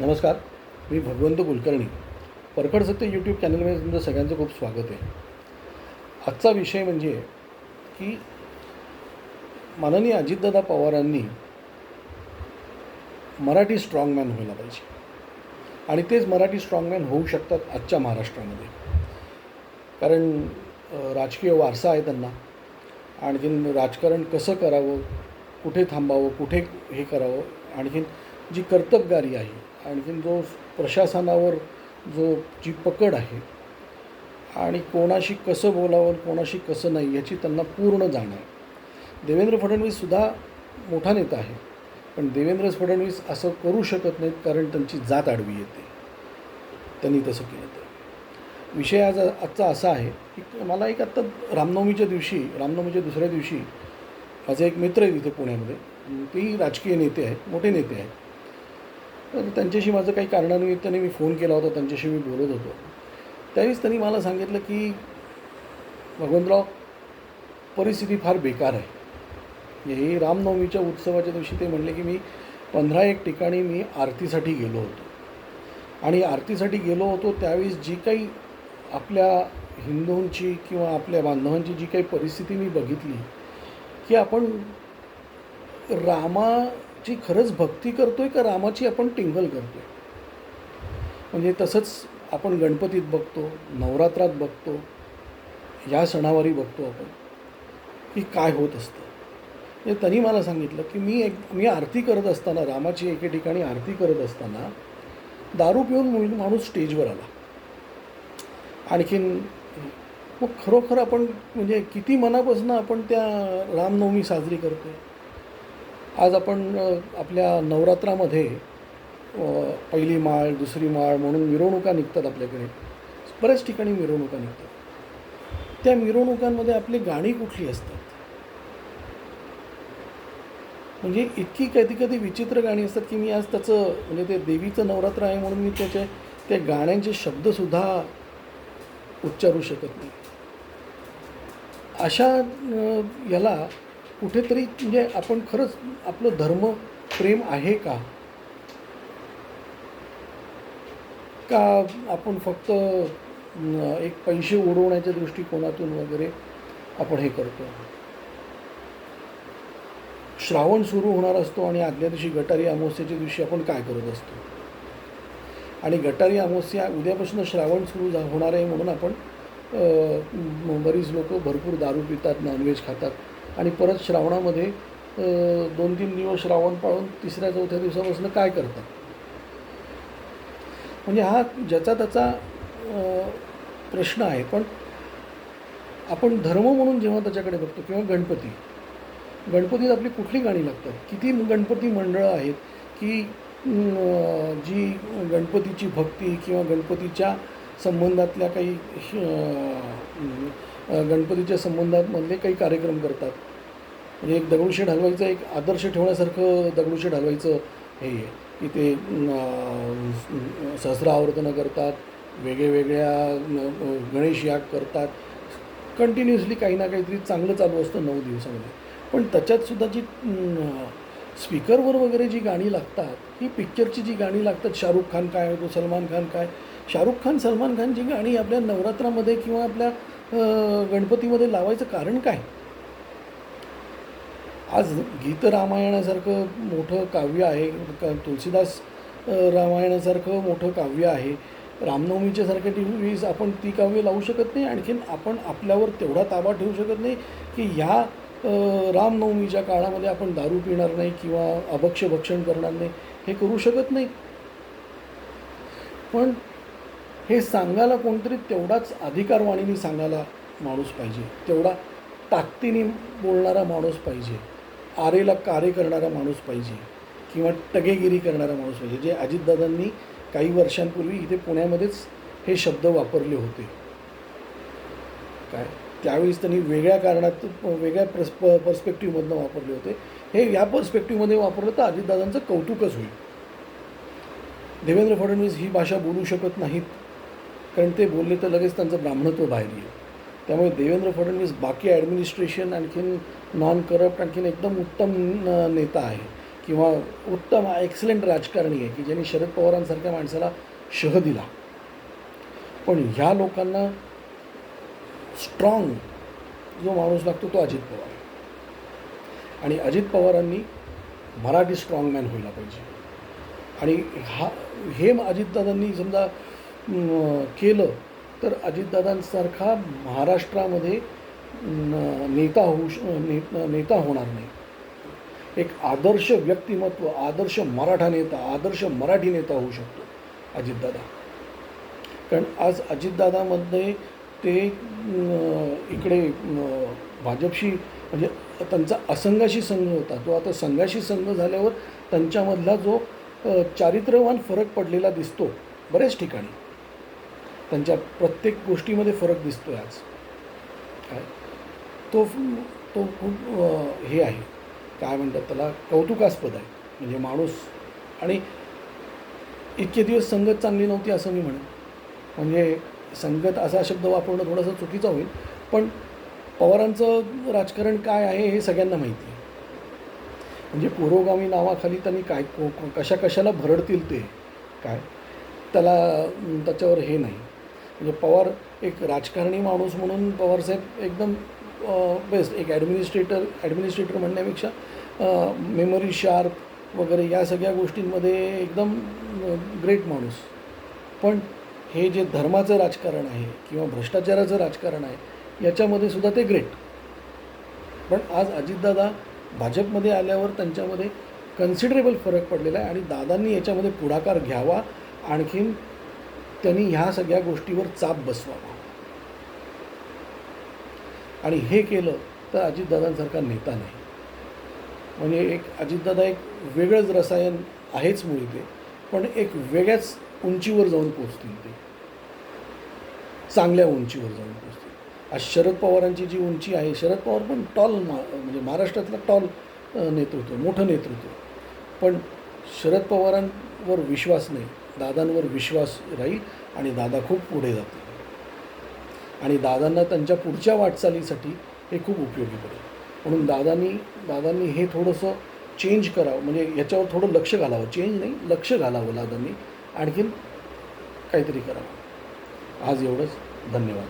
नमस्कार मी भगवंत कुलकर्णी. परखड सत्य यूट्यूब चॅनलमध्ये तुमचं सगळ्यांचं खूप स्वागत आहे. आजचा विषय म्हणजे की माननीय अजितदादा पवारांनी मराठी स्ट्रॉंगमॅन व्हायला पाहिजे. आणि तेच मराठी स्ट्रॉंगमॅन होऊ शकतात आजच्या महाराष्ट्रामध्ये. कारण राजकीय वारसा आहे त्यांना. आणखीन राजकारण कसं करावं कुठे थांबावं कुठे हे करावं आणखीन जी कर्तबगारी आहे आणखीन जो प्रशासनावर जो जी पकड आहे आणि कोणाशी कसं बोलावं कोणाशी कसं नाही याची त्यांना पूर्ण जाण आहे. देवेंद्र फडणवीससुद्धा मोठा नेता आहे पण देवेंद्र फडणवीस असं करू शकत नाहीत कारण त्यांची जात आडवी येते. त्यांनी तसं केलं तर. विषय आज आजचा असा आहे की मला एक आत्ता रामनवमीच्या दिवशी रामनवमीच्या दुसऱ्या दिवशी माझे एक मित्र आहे तिथे पुण्यामध्ये. तेही राजकीय नेते आहेत मोठे नेते आहेत. तर त्यांच्याशी माझं काही कारणानिमित्ताने मी फोन केला होता त्यांच्याशी मी बोलत होतो. त्यावेळेस त्यांनी मला सांगितलं की भगवंतराव परिस्थिती फार बेकार आहे. हे रामनवमीच्या उत्सवाच्या दिवशी ते म्हणले की मी पंधरा एक ठिकाणी मी आरतीसाठी गेलो होतो. आणि आरतीसाठी गेलो होतो त्यावेळेस जी काही आपल्या हिंदूंची किंवा आपल्या बांधवांची जी काही परिस्थिती मी बघितली की आपण रामा जी खरंच भक्ती करतो आहे का रामाची आपण टिंगल करतो आहे म्हणजे तसंच आपण गणपतीत बघतो नवरात्रात बघतो या सणावारी बघतो आपण की काय होत असतं. म्हणजे त्यांनी मला सांगितलं की मी एक मी आरती करत असताना रामाची एके ठिकाणी आरती करत असताना दारू पिऊन मुल माणूस स्टेजवर आला. आणखीन मग खरोखर आपण म्हणजे किती मनापासून आपण त्या रामनवमी साजरी करतो आज आपण आपल्या नवरात्रामध्ये पहिली माळ दुसरी माळ म्हणून मिरवणुका निघतात आपल्याकडे. बऱ्याच ठिकाणी मिरवणुका निघतात. त्या मिरवणुकांमध्ये आपली गाणी कुठली असतात? म्हणजे इतकी कधी कधी विचित्र गाणी असतात की मी आज त्याचं म्हणजे ते देवीचं नवरात्र आहे म्हणून मी त्याचे त्या गाण्यांचे शब्दसुद्धा उच्चारू शकत नाही. अशा ह्याला याला कुठेतरी म्हणजे आपण खरंच आपलं धर्म प्रेम आहे का? का आपण फक्त एक पैसे उडवण्याच्या दृष्टिकोनातून वगैरे आपण हे करतो? श्रावण सुरू होणार असतो आणि आदल्या दिवशी गटारी अमावस्याच्या दिवशी आपण काय करत असतो? आणि गटारी अमावस्या उद्यापासून श्रावण सुरू झा होणार आहे म्हणून आपण बरीच लोक भरपूर दारू पितात नॉनव्हेज खातात. आणि परत श्रावणामध्ये दोन तीन दिवस श्रावण पाळून तिसऱ्या चौथ्या दिवसापासून काय करतात? म्हणजे हा ज्याचा त्याचा प्रश्न आहे. पण आपण धर्म म्हणून जेव्हा त्याच्याकडे बघतो किंवा गणपती गणपतीत आपली कुठली गाणी लागतात? किती गणपती मंडळं आहेत की जी गणपतीची भक्ती किंवा गणपतीच्या संबंधातल्या काही गणपतीच्या संबंधामधले काही कार्यक्रम करतात? म्हणजे एक दगडूशेठ हलवाईचं एक आदर्श ठेवण्यासारखं दगडूशेठ हलवाईचं हे आहे की ते सहस्र आवर्तनं करतात वेगळ्यावेगळ्या वेगळ्या गणेश याग करतात. कंटिन्युअसली काही ना काहीतरी चांगलं चालू असतं नऊ दिवसामध्ये. पण त्याच्यातसुद्धा जी स्पीकरवर वगैरे जी गाणी लागतात ही पिक्चरची जी गाणी लागतात शाहरुख खान काय होतो सलमान खान काय शाहरुख खान सलमान खानची गाणी आपल्या नवरात्रामध्ये किंवा आपल्या गणपतीमध्ये लावायचं कारण काय? आज गीत रामायणासारखं मोठं काव्य आहे. क- तुलसीदास रामायणासारखं मोठं काव्य आहे. रामनवमीच्या सारख्या टीव्हीज आपण ती काव्य लावू शकत नाही. आणखीन आपण आपल्यावर तेवढा ताबा ठेवू शकत नाही की ह्या रामनवमीच्या काळामध्ये आपण दारू पिणार नाही किंवा अभक्ष भक्षण करणार नाही हे करू शकत नाही. पण हे सांगायला कोणतरी तेवढाच अधिकारवाणीने सांगायला माणूस पाहिजे. तेवढा ताकदीने बोलणारा माणूस पाहिजे. आरेला कार्य करणारा माणूस पाहिजे किंवा टगेगिरी करणारा माणूस पाहिजे. जे अजितदादांनी काही वर्षांपूर्वी इथे पुण्यामध्येच हे शब्द वापरले होते. काय? त्यावेळेस त्यांनी वेगळ्या कारणात वेगळ्या प्रस प पर्स्पेक्टिव्हमधनं वापरले होते. हे या पर्स्पेक्टिव्हमध्ये वापरलं तर अजितदादांचं कौतुकच होईल. देवेंद्र फडणवीस ही भाषा बोलू शकत नाहीत. कारण ते बोलले तर लगेच त्यांचं ब्राह्मणत्व बाहेर येईल. त्यामुळे देवेंद्र फडणवीस बाकी ॲडमिनिस्ट्रेशन आणखीन नॉन करप्ट आणखीन एकदम उत्तम नेता आहे. किंवा उत्तम एक्सलेंट राजकारणी आहे की ज्यांनी शरद पवारांसारख्या माणसाला शह दिला. पण ह्या लोकांना स्ट्रॉंग जो माणूस लागतो तो अजित पवार. आणि अजित पवारांनी मराठी स्ट्रॉंगमॅन व्हायला पाहिजे. आणि हा हे अजितदादांनी समजा केलं तर अजितदादांसारखा महाराष्ट्रामध्ये नेता होऊ श ने नेता होणार नाही. एक आदर्श व्यक्तिमत्व आदर्श मराठा नेता आदर्श मराठी नेता होऊ शकतो अजितदादा. कारण आज अजितदादामध्ये ते इकडे भाजपशी म्हणजे त्यांचा असंघाशी संघ होता. तो आता संघाशी संघ झाल्यावर त्यांच्यामधला जो चारित्र्यवान फरक पडलेला दिसतो बऱ्याच ठिकाणी. त्यांच्या प्रत्येक गोष्टीमध्ये फरक दिसतो आहे आज. काय? तो तो खूप हे आहे. काय म्हणतात त्याला? कौतुकास्पद आहे. म्हणजे माणूस आणि इतके दिवस संगत चांगली नव्हती असं मी म्हणेन. म्हणजे संगत असा शब्द वापरणं थोडंसं चुकीचं होईल. पण पवारांचं राजकारण काय आहे हे सगळ्यांना माहिती आहे. म्हणजे पुरोगामी नावाखाली त्यांनी काय को- कशा कशाला भरडतील ते? काय? त्याला त्याच्यावर हे नाही. म्हणजे पवार एक राजकारणी माणूस म्हणून पवारसाहेब एकदम बेस्ट एक ॲडमिनिस्ट्रेटर ॲडमिनिस्ट्रेटर म्हणण्यापेक्षा मेमरी शार्प वगैरे या सगळ्या गोष्टींमध्ये एकदम ग्रेट माणूस. पण हे जे धर्माचं राजकारण आहे किंवा भ्रष्टाचाराचं राजकारण आहे याच्यामध्ये सुद्धा ते ग्रेट पण आज अजितदादा भाजपमध्ये आल्यावर त्यांच्यामध्ये कन्सिडरेबल फरक पडलेला आहे आणि दादांनी याच्यामध्ये पुढाकार घ्यावा आणखीन त्यांनी ह्या सगळ्या गोष्टीवर चाप बसवावा. आणि हे केलं तर अजितदादांसारखा नेता नाही. म्हणजे एक अजितदादा एक वेगळंच रसायन आहेच मुळी ते पण एक वेगळ्याच उंचीवर जाऊन पोचतील ते. चांगल्या उंचीवर जाऊन पोचतील आज शरद पवारांची जी उंची आहे शरद पवार पण टॉल मा म्हणजे महाराष्ट्रातलं टॉल नेतृत्व मोठं नेतृत्व. पण शरद पवारांवर विश्वास नाही. दादांवर विश्वास राहील आणि दादा खूप पुढे जातील. आणि दादांना त्यांच्या पुढच्या वाटचालीसाठी हे खूप उपयोगी पडेल. म्हणून दादांनी दादांनी हे थोडंसं चेंज करावं म्हणजे याच्यावर थोडं लक्ष घालावं. चेंज नाही लक्ष घालावं दादांनी. आणखीन काहीतरी करावं. आज एवढंच. धन्यवाद.